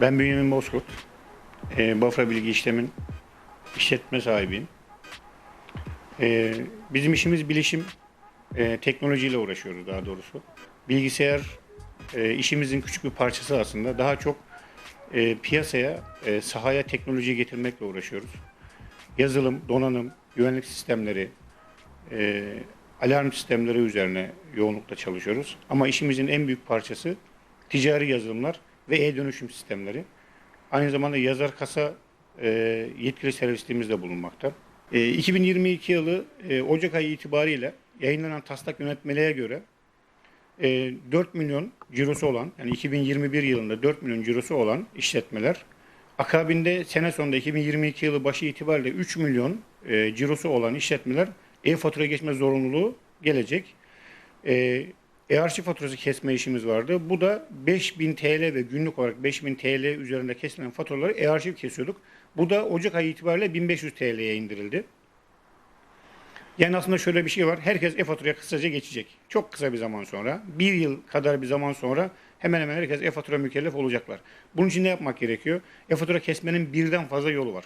Ben Bünyamin Bozkurt. E, Bafra Bilgi İşlem'in işletme sahibiyim. E, bizim işimiz bilişim, e, teknolojiyle uğraşıyoruz daha doğrusu. Bilgisayar e, işimizin küçük bir parçası aslında. Daha çok e, piyasaya, e, sahaya teknoloji getirmekle uğraşıyoruz. Yazılım, donanım, güvenlik sistemleri, e, alarm sistemleri üzerine yoğunlukla çalışıyoruz. Ama işimizin en büyük parçası ticari yazılımlar ve e-dönüşüm sistemleri. Aynı zamanda yazar kasa e, yetkili servisliğimiz de bulunmakta. E, 2022 yılı e, Ocak ayı itibariyle yayınlanan taslak yönetmeliğe göre e, 4 milyon cirosu olan yani 2021 yılında 4 milyon cirosu olan işletmeler akabinde sene sonunda 2022 yılı başı itibariyle 3 milyon e, cirosu olan işletmeler e-fatura geçme zorunluluğu gelecek. E, e-arşiv faturası kesme işimiz vardı. Bu da 5000 TL ve günlük olarak 5000 TL üzerinde kesilen faturaları e-arşiv kesiyorduk. Bu da Ocak ayı itibariyle 1500 TL'ye indirildi. Yani aslında şöyle bir şey var. Herkes e-faturaya kısaca geçecek. Çok kısa bir zaman sonra, bir yıl kadar bir zaman sonra hemen hemen herkes e-fatura mükellef olacaklar. Bunun için ne yapmak gerekiyor? E-fatura kesmenin birden fazla yolu var.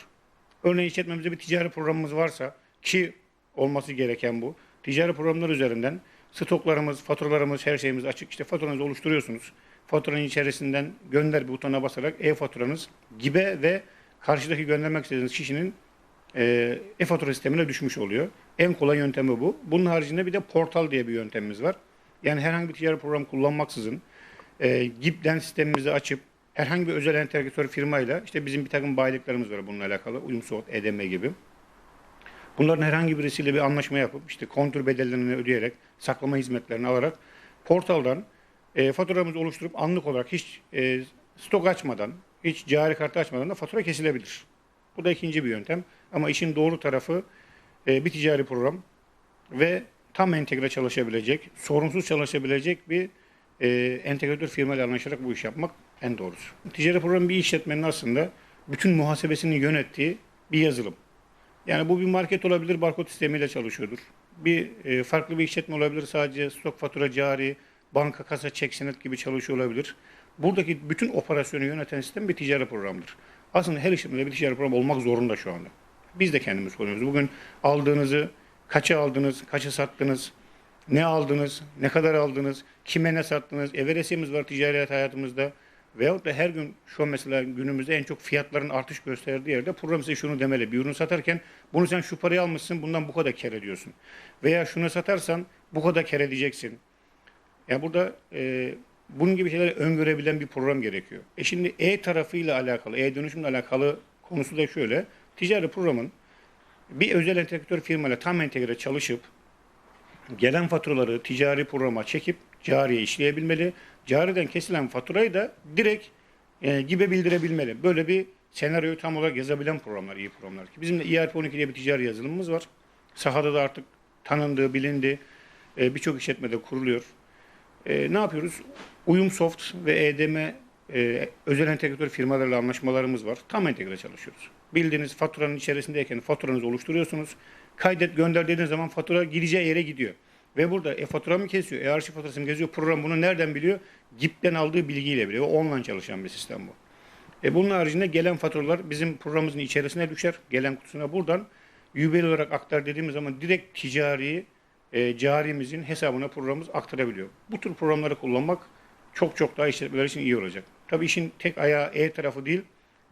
Örneğin işletmemizde bir ticari programımız varsa ki olması gereken bu. Ticari programlar üzerinden stoklarımız, faturalarımız, her şeyimiz açık. İşte faturanızı oluşturuyorsunuz. Faturanın içerisinden gönder butonuna basarak e-faturanız gibi ve karşıdaki göndermek istediğiniz kişinin e, e-fatura sistemine düşmüş oluyor. En kolay yöntemi bu. Bunun haricinde bir de portal diye bir yöntemimiz var. Yani herhangi bir ticari program kullanmaksızın e, GIP'den sistemimizi açıp herhangi bir özel entegratör firmayla işte bizim bir takım bayiliklerimiz var bununla alakalı. Uyumsoft, EDM gibi. Bunların herhangi birisiyle bir anlaşma yapıp işte kontür bedellerini ödeyerek saklama hizmetlerini alarak portaldan e, faturamızı oluşturup anlık olarak hiç e, stok açmadan, hiç cari kartı açmadan da fatura kesilebilir. Bu da ikinci bir yöntem. Ama işin doğru tarafı e, bir ticari program ve tam entegre çalışabilecek, sorunsuz çalışabilecek bir e, entegratör firmayla anlaşarak bu iş yapmak en doğrusu. Ticari program bir işletmenin aslında bütün muhasebesini yönettiği bir yazılım. Yani bu bir market olabilir, barkod sistemiyle çalışıyordur. Bir e, farklı bir işletme olabilir, sadece stok fatura cari, banka kasa çek senet gibi çalışıyor olabilir. Buradaki bütün operasyonu yöneten sistem bir ticari programdır. Aslında her işletmede bir ticari program olmak zorunda şu anda. Biz de kendimiz koyuyoruz. Bugün aldığınızı, kaça aldınız, kaça sattınız, ne aldınız, ne kadar aldınız, kime ne sattınız, everesimiz var ticaret hayatımızda. Veyahut da her gün şu mesela günümüzde en çok fiyatların artış gösterdiği yerde program size şunu demeli. Bir ürün satarken bunu sen şu parayı almışsın bundan bu kadar kar ediyorsun. Veya şunu satarsan bu kadar kar edeceksin. Yani burada e, bunun gibi şeyleri öngörebilen bir program gerekiyor. E şimdi E tarafıyla alakalı, E dönüşümle alakalı konusu da şöyle. Ticari programın bir özel entegratör firmayla tam entegre çalışıp gelen faturaları ticari programa çekip cariye işleyebilmeli. Cariden kesilen faturayı da direkt e, gibi bildirebilmeli. Böyle bir senaryoyu tam olarak yazabilen programlar, iyi programlar. Bizim de ERP12 diye bir ticari yazılımımız var. Sahada da artık tanındı, bilindi. E, Birçok işletmede kuruluyor. E, ne yapıyoruz? Uyumsoft ve EDM e, özel entegratör firmalarla anlaşmalarımız var. Tam entegre çalışıyoruz. Bildiğiniz faturanın içerisindeyken faturanızı oluşturuyorsunuz. Kaydet gönder dediğiniz zaman fatura gideceği yere gidiyor. Ve burada e-fatura mı kesiyor, e-arşiv faturası mı kesiyor? Program bunu nereden biliyor? GIP'ten aldığı bilgiyle biliyor. Online çalışan bir sistem bu. E bunun haricinde gelen faturalar bizim programımızın içerisine düşer. Gelen kutusuna buradan yübeli olarak aktar dediğimiz zaman direkt ticari e, carimizin hesabına programımız aktarabiliyor. Bu tür programları kullanmak çok çok daha işletmeler için iyi olacak. Tabii işin tek ayağı E tarafı değil,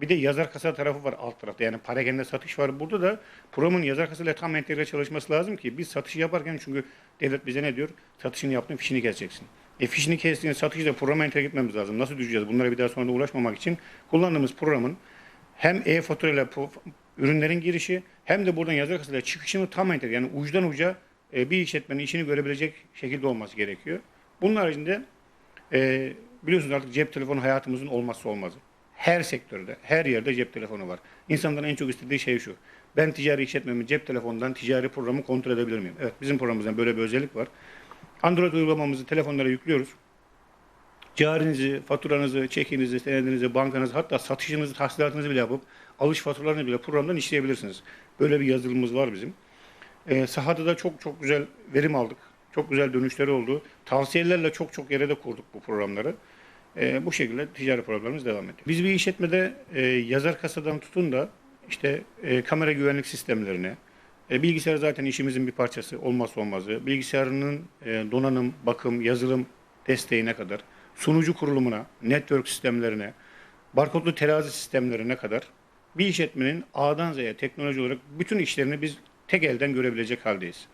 bir de yazar kasa tarafı var alt tarafta. Yani parakende satış var. Burada da programın yazar kasayla tam entegre çalışması lazım ki biz satışı yaparken çünkü devlet bize ne diyor? Satışını yaptın fişini keseceksin. E fişini kestiğin satışı da programa entegre etmemiz lazım. Nasıl düşeceğiz? Bunlara bir daha sonra da ulaşmamak için kullandığımız programın hem e-fatura ile ürünlerin girişi hem de buradan yazar kasayla çıkışını tam entegre yani uçtan uca e, bir işletmenin işini görebilecek şekilde olması gerekiyor. Bunun haricinde e, biliyorsunuz artık cep telefonu hayatımızın olmazsa olmazı. Her sektörde, her yerde cep telefonu var. İnsanların en çok istediği şey şu. Ben ticari işletmemin cep telefonundan ticari programı kontrol edebilir miyim? Evet, bizim programımızda böyle bir özellik var. Android uygulamamızı telefonlara yüklüyoruz. Carinizi, faturanızı, çekinizi, senedinizi, bankanızı hatta satışınızı, tahsilatınızı bile yapıp alış faturalarını bile programdan işleyebilirsiniz. Böyle bir yazılımımız var bizim. Ee, sahada da çok çok güzel verim aldık. Çok güzel dönüşleri oldu. Tavsiyelerle çok çok yere de kurduk bu programları. E, bu şekilde ticari programımız devam ediyor. Biz bir işletmede e, yazar kasadan tutun da işte e, kamera güvenlik sistemlerine, e, bilgisayar zaten işimizin bir parçası, olmazsa olmazı. Bilgisayarının e, donanım, bakım, yazılım desteğine kadar, sunucu kurulumuna, network sistemlerine, barkodlu terazi sistemlerine kadar bir işletmenin A'dan Z'ye teknoloji olarak bütün işlerini biz tek elden görebilecek haldeyiz.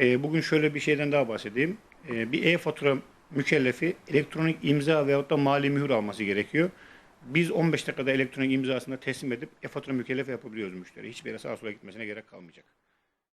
E, bugün şöyle bir şeyden daha bahsedeyim. E, bir e-fatura mükellefi elektronik imza veyahut da mali mühür alması gerekiyor. Biz 15 dakikada elektronik imzasını teslim edip e-fatura mükellefi yapabiliyoruz müşteri. Hiçbir yere sağa sola gitmesine gerek kalmayacak.